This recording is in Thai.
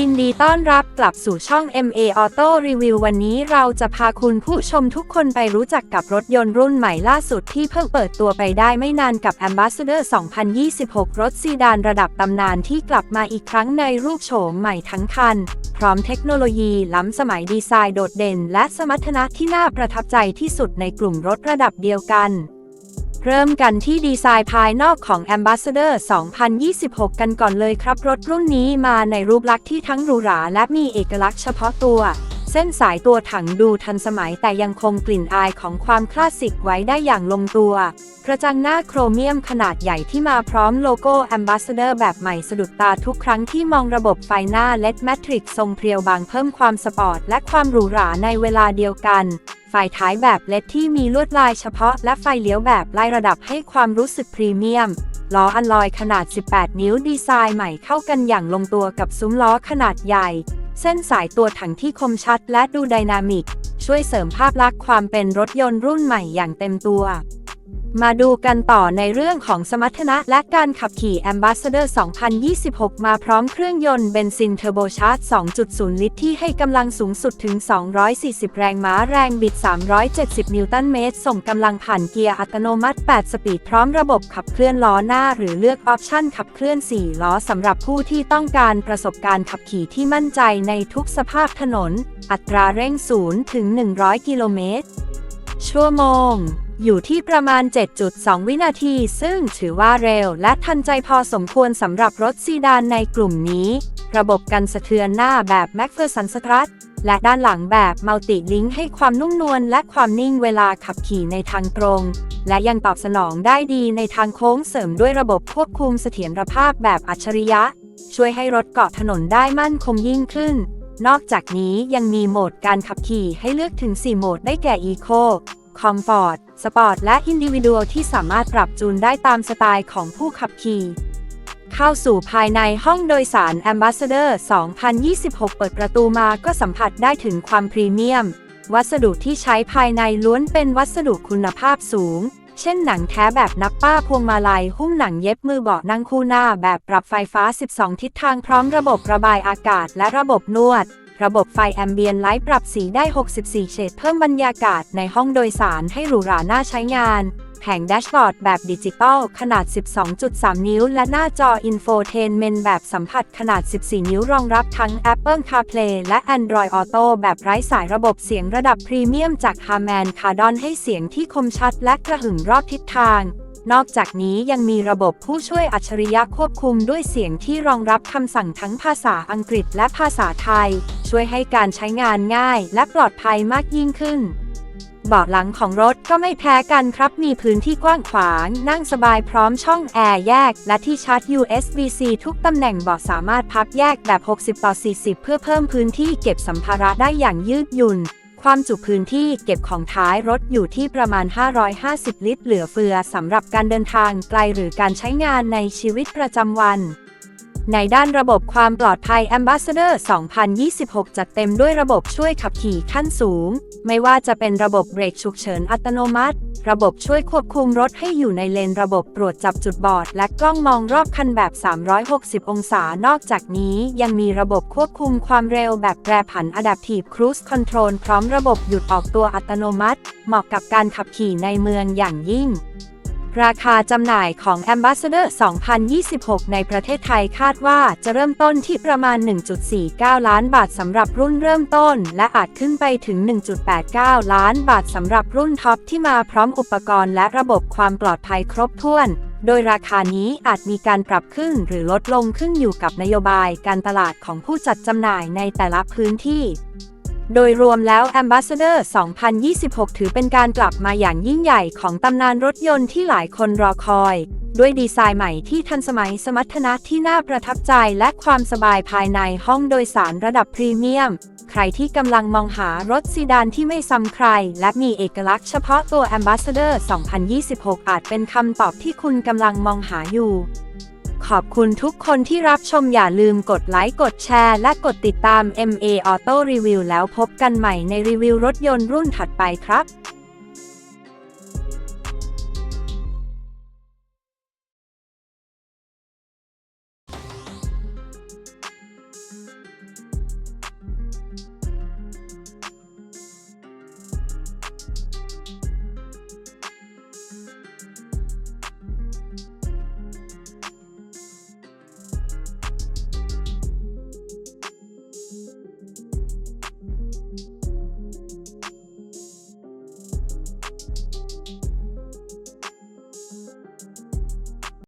ยินดีต้อนรับกลับสู่ช่อง MA Auto Review วันนี้เราจะพาคุณผู้ชมทุกคนไปรู้จักกับรถยนต์รุ่นใหม่ล่าสุดที่เพิ่งเปิดตัวไปได้ไม่นานกับ Ambassador 2026 รถซีดานระดับตำนานที่กลับมาอีกครั้งในรูปโฉมใหม่ทั้งคัน พร้อมเทคโนโลยีล้ำสมัยดีไซน์โดดเด่น และสมรรถนะที่น่าประทับใจที่สุดในกลุ่มรถระดับเดียวกัน เริ่มกันที่ดีไซน์ภายนอกของ Ambassador 2026 กันก่อนเลยครับ รถรุ่นนี้มาในรูปลักษณ์ที่ทั้งหรูหราและมีเอกลักษณ์เฉพาะตัว เส้นสายตัวถังดูทันสมัยแต่ยังคงกลิ่นอายของความคลาสสิกไว้ได้อย่างลงตัว กระจังหน้าโครเมียมขนาดใหญ่ที่มาพร้อมโลโก้ Ambassador แบบใหม่สะดุดตาทุกครั้งที่มองระบบไฟหน้า LED Matrix ทรงเพรียวบางเพิ่มความสปอร์ตและความหรูหราในเวลาเดียวกัน ไฟท้ายแบบเลดที่มีลวดลายเฉพาะและไฟเลี้ยวแบบไล่ระดับให้ความรู้สึกพรีเมียม ล้ออัลลอยขนาด 18 นิ้วดีไซน์ใหม่เข้ากันอย่างลงตัวกับซุ้มล้อขนาดใหญ่ เส้นสายตัวถังที่คมชัดและดูไดนามิก ช่วยเสริมภาพลักษณ์ความเป็นรถยนต์รุ่นใหม่อย่างเต็มตัว มาดูกันต่อในเรื่องของสมรรถนะและการขับขี่ Ambassador 2026 มาพร้อมเครื่องยนต์เบนซินเทอร์โบชาร์จ 2.0 ลิตรที่ให้กำลังสูงสุดถึง 240 แรงม้าแรงบิด 370 นิวตันเมตร ส่งกำลังผ่านเกียร์อัตโนมัติ 8 สปีดพร้อมระบบขับเคลื่อนล้อหน้า หรือเลือกออปชั่นขับเคลื่อน 4 ล้อสำหรับผู้ที่ต้องการประสบการณ์ขับขี่ที่มั่นใจในทุกสภาพถนน อัตราเร่ง0ถึง100 กิโลเมตรชั่วโมง อยู่ที่ประมาณ 7.2 วินาที ซึ่งถือว่าเร็วและทันใจพอสมควรสำหรับรถซีดานในกลุ่มนี้ ระบบกันสะเทือนหน้าแบบ m a c p h e r s o n Strut และด้านหลังแบบมัลติลิงให้ความนุ่มนวลและความนิ่งเวลาขับขี่ในทางตรง และยังตอบสนองได้ดีในทางโค้งเสริมด้วยระบบควบคุมเสถียรภาพแบบอัจฉริยะ ช่วยให้รถเกาะถนนได้มั่นคงยิ่งขึ้น นอกจากนี้ยังมีโหมดการขับขี่ให้เลือกถึง 4 โหมดได้แก่ Eco Comfort Sport และ Individual ที่สามารถปรับจูนได้ตามสไตล์ของผู้ขับขี่ เข้าสู่ภายในห้องโดยสาร Ambassador 2026 เปิดประตูมาก็สัมผัสได้ถึงความพรีเมียม วัสดุที่ใช้ภายในล้วนเป็นวัสดุคุณภาพสูง เช่นหนังแท้แบบนักป้าพวงมาลัย หุ้มหนังเย็บมือเบาะนั่งคู่หน้าแบบปรับไฟฟ้า 12 ทิศทางพร้อมระบบระบายอากาศและระบบนวด ระบบไฟแอมเบียนไลท์ปรับสีได้ 64 เฉดเพิ่มบรรยากาศในห้องโดยสารให้หรูหราน่าใช้งาน แผงแดชบอร์ดแบบดิจิตอลขนาด 12.3 นิ้ว และหน้าจออินโฟเทนเมนแบบสัมผัสขนาด 14 นิ้วรองรับทั้ง Apple CarPlay และ Android Auto แบบไร้สายระบบเสียงระดับพรีเมียมจาก Harman Kardon ให้เสียงที่คมชัดและกระหึ่มรอบทิศทาง นอกจากนี้ยังมีระบบผู้ช่วยอัจฉริยะควบคุมด้วยเสียงที่รองรับคำสั่งทั้งภาษาอังกฤษและภาษาไทย ช่วยให้การใช้งานง่ายและปลอดภัยมากยิ่งขึ้นเบาะหลังของรถก็ไม่แพ้กันครับ มีพื้นที่กว้างขวาง นั่งสบายพร้อมช่องแอร์แยก และที่ชาร์จ USB-C ทุกตำแหน่งเบาะสามารถพับแยกแบบ 60 ต่อ 40 เพื่อเพิ่มพื้นที่เก็บสัมภาระได้อย่างยืดหยุ่น ความจุพื้นที่เก็บของท้ายรถอยู่ที่ประมาณ 550 ลิตร เหลือเฟือสำหรับการเดินทางไกลหรือการใช้งานในชีวิตประจำวัน ในด้านระบบความปลอดภัย Ambassador 2026 จัดเต็มด้วยระบบช่วยขับขี่ขั้นสูง ไม่ว่าจะเป็นระบบเบรกฉุกเฉินอัตโนมัติ ระบบช่วยควบคุมรถให้อยู่ในเลนระบบตรวจจับจุดบอด และกล้องมองรอบคันแบบ 360 องศา นอกจากนี้ยังมีระบบควบคุมความเร็วแบบแปรผัน Adaptive Cruise Control พร้อมระบบหยุดออกตัวอัตโนมัติ เหมาะกับการขับขี่ในเมืองอย่างยิ่ง ราคาจำหน่ายของ Ambassador 2026 ในประเทศไทยคาดว่าจะเริ่มต้นที่ประมาณ 1.49 ล้านบาทสำหรับรุ่นเริ่มต้น และอาจขึ้นไปถึง 1.89 ล้านบาทสำหรับรุ่นท็อปที่มาพร้อมอุปกรณ์และระบบความปลอดภัยครบถ้วน โดยราคานี้อาจมีการปรับขึ้นหรือลดลงขึ้นอยู่กับนโยบายการตลาดของผู้จัดจำหน่ายในแต่ละพื้นที่ โดยรวมแล้ว Ambassador 2026 ถือเป็นการกลับมาอย่างยิ่งใหญ่ของตำนานรถยนต์ที่หลายคนรอคอย ด้วยดีไซน์ใหม่ที่ทันสมัยสมรรถนะที่น่าประทับใจและความสบายภายในห้องโดยสารระดับพรีเมียม ใครที่กำลังมองหารถซีดานที่ไม่ซ้ำใคร และมีเอกลักษณ์เฉพาะตัว Ambassador 2026 อาจเป็นคำตอบที่คุณกำลังมองหาอยู่ ขอบคุณทุกคนที่รับชมอย่าลืมกดไลค์ กดแชร์ และกดติดตาม MA Auto Review แล้วพบกันใหม่ในรีวิวรถยนต์รุ่นถัดไปครับ